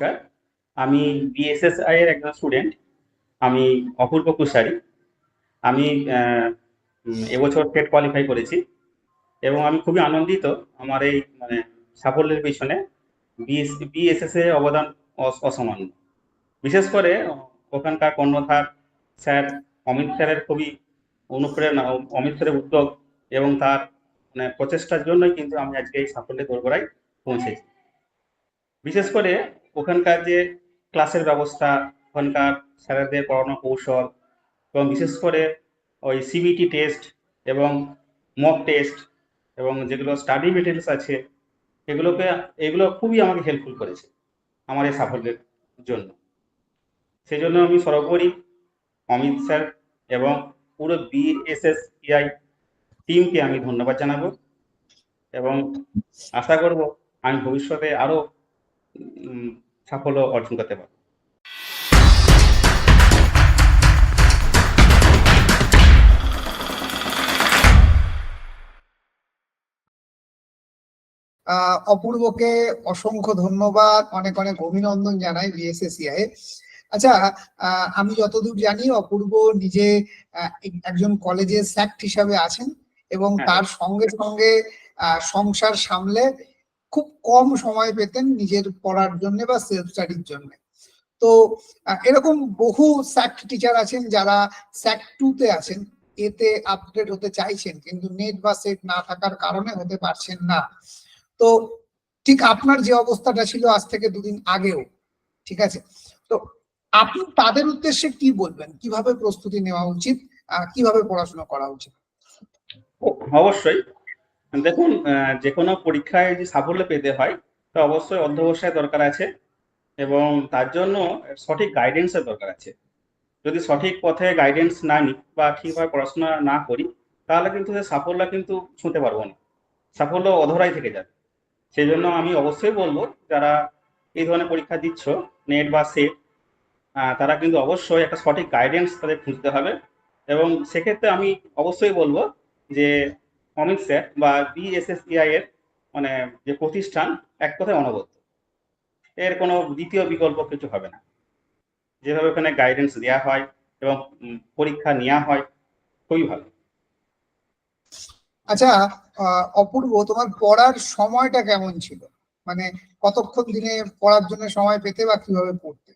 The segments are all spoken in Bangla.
নমস্কার। আমি বিএসএসআই এর একজন স্টুডেন্ট আমি অপূর্ব কুশারি। আমি এবছর টেট কোয়ালিফাই করেছি এবং আমি খুবই আনন্দিত আমার এই মানে সাফল্যের পিছনে বিএস বিএসএস এর অবদান অস- অসামান্য। বিশেষ করে ওখানকার কর্ণধার স্যার অমিত স্যারের খুবই অনুপ্রেরণা, অমিত স্যারের উদ্যোগ এবং তার মানে প্রচেষ্টার জন্যই কিন্তু আমি আজকে এই সাফল্যের দোরগোড়ায় পৌঁছেছি। বিশেষ করে ওখানকার যে ক্লাসের ব্যবস্থা ওখানকার স্যারেদের পড়ানো কৌশল এবং বিশেষ করে ওই সিবিটি টেস্ট এবং মক টেস্ট এবং যেগুলো স্টাডি মেটেরিয়ালস আছে এগুলোকে এগুলো খুবই আমাকে হেল্পফুল করেছে আমার এই সাফল্যের জন্য। সেই জন্য আমি সর্বোপরি অমিত স্যার এবং পুরো বিএসএসইআই টিমকে আমি ধন্যবাদ জানাব এবং আশা করব আমি ভবিষ্যতে আরও উম, সাফল্য অর্জন করতে পারব অপূর্বকে অসংখ্য ধন্যবাদ অনেক অনেক অভিনন্দন জানাই বিএসএসিআই আচ্ছা আহ, আমি যতদূর জানি অপূর্ব নিজে একজন কলেজের স্যাক্ট হিসাবে আছেন এবং হ্যাঁ। তার সঙ্গে সঙ্গে আহ, সংসার সামলে খুব কম সময় পেতেন নিজের পড়ার জন্য বা সেলফ স্টাডির জন্য। তো এরকম বহু স্যাক্ট টিচার আছেন যারা স্যাক্ট টু তে আছেন, এতে আপডেট হতে চাইছেন কিন্তু নেট বা সেট না থাকার কারণে হতে পারছেন না। তো, ঠিক আপনার যে অবস্থাটা ছিল আজ থেকে দুদিন আগেও, ঠিক আছে? তো, আপনি তাদের উদ্দেশ্যে কি বলবেন? কীভাবে প্রস্তুতি নেওয়া উচিত? কীভাবে পড়াশোনা করা উচিত? অবশ্যই। দেখুন যে কোনো পরীক্ষায় যে সাফল্য পেতে হয়, তো অবশ্যই অধ্যবসায় দরকার আছে এবং তার জন্য সঠিক গাইডেন্সের দরকার আছে। যদি সঠিক পথে গাইডেন্স না নিই বা ঠিকভাবে পড়াশোনা না করি, তাহলে কিন্তু সে সাফল্য কিন্তু ছুঁতে পারব না। সাফল্য অধরাই থেকে যাবে। সেই জন্য আমি অবশ্যই বলব, যারা এই ধরনের পরীক্ষা দিচ্ছ নেট বা সেট তারা কিন্তু অবশ্যই একটা সঠিক গাইডেন্স তাদের খুঁজতে হবে। এবং সেক্ষেত্রে আমি অবশ্যই বলব যে অমিত স্যার বা বিএসএসইআই এর মানে যে প্রতিষ্ঠান এক কথায় অনবদ্য। এর কোনো দ্বিতীয় বিকল্প কিছু হবে না। যেভাবে ওখানে গাইডেন্স দেওয়া হয় এবং পরীক্ষা নেওয়া হয় খুবই ভালো। আচ্ছা অপূর্ব তোমার পড়ার সময়টা কেমন ছিল? মানে কতক্ষণ দিনে পড়ার জন্য সময় পেতে বা কীভাবে পড়তে?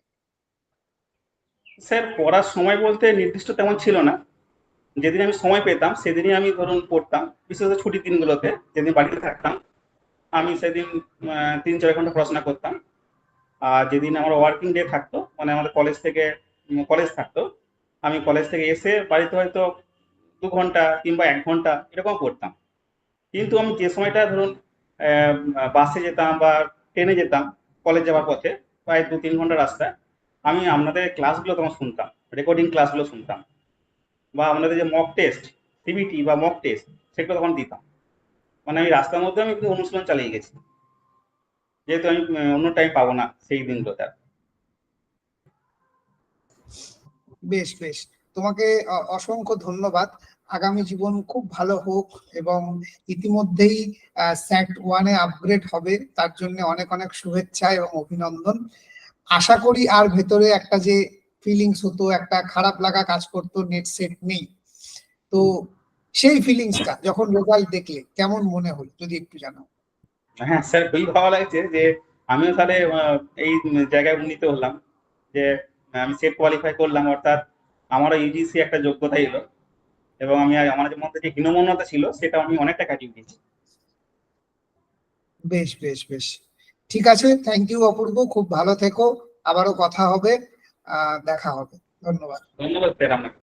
স্যার পড়ার সময় বলতে নির্দিষ্ট তেমন ছিল না। যেদিন আমি সময় পেতাম, সেদিনই আমি ধরুন পড়তাম। বিশেষত ছুটির দিনগুলোতে যেদিন বাড়িতে থাকতাম, আমি সেদিন তিন চার ঘণ্টা পড়াশোনা করতাম। আর যেদিন আমার ওয়ার্কিং ডে থাকতো মানে আমাদের কলেজ থেকে কলেজ থাকতো, আমি কলেজ থেকে এসে বাড়িতে হয়তো দু ঘণ্টা কিংবা এক ঘণ্টা এরকম পড়তাম। কিন্তু আমি যে সময়টা ধরুন বাসে যেতাম বা ট্রেনে যেতাম কলেজ যাওয়ার পথে, প্রায় দু তিন ঘণ্টা রাস্তা আমি আপনাদের ক্লাসগুলো তখন শুনতাম রেকর্ডিং ক্লাসগুলো শুনতাম। বা আমাদের যে মক টেস্ট সিবিটি বা মক টেস্ট সেগুলো তখন দিতাম। মানে আমি রাস্তার মধ্যে আমি কিন্তু অনুশীলন চালিয়ে গেছি। যেহেতু আমি অন্য টাইম পাবো না সেই দিনগুলোতে আর। বেশ বেশ। তোমাকে অসংখ্য ধন্যবাদ। আগামী জীবন খুব ভালো হোক এবং ইতিমধ্যেই স্যাক্ট ওয়ানে আপগ্রেড হবে। তার জন্য অনেক অনেক শুভেচ্ছা এবং অভিনন্দন। আশা করি আর ভেতরে একটা যে ফিলিংস হতো একটা খারাপ লাগা কাজ করতো নেট সেট নেই। তো সেই ফিলিংসটা যখন রেজাল্ট দেখলে কেমন মনে হলো? যদি একটু জানাও। হ্যাঁ স্যার খুবই ভালো লাগছে যে আমিও তাহলে এই জায়গায় উন্নীত হলাম যে আমি সেট কোয়ালিফাই করলাম অর্থাৎ আমারও ইউজিসি একটা যোগ্যতা এলো এবং আমি আমার যে মধ্যে যে হীনমন্যতা ছিল সেটা আমি অনেকটা কাটিয়ে দিয়েছি। বেশ বেশ বেশ। ঠিক আছে থ্যাংক ইউ অপূর্ব খুব ভালো থেকো আবারও কথা হবে। দেখা হবে। ধন্যবাদ। ধন্যবাদ স্যার আপনাকে।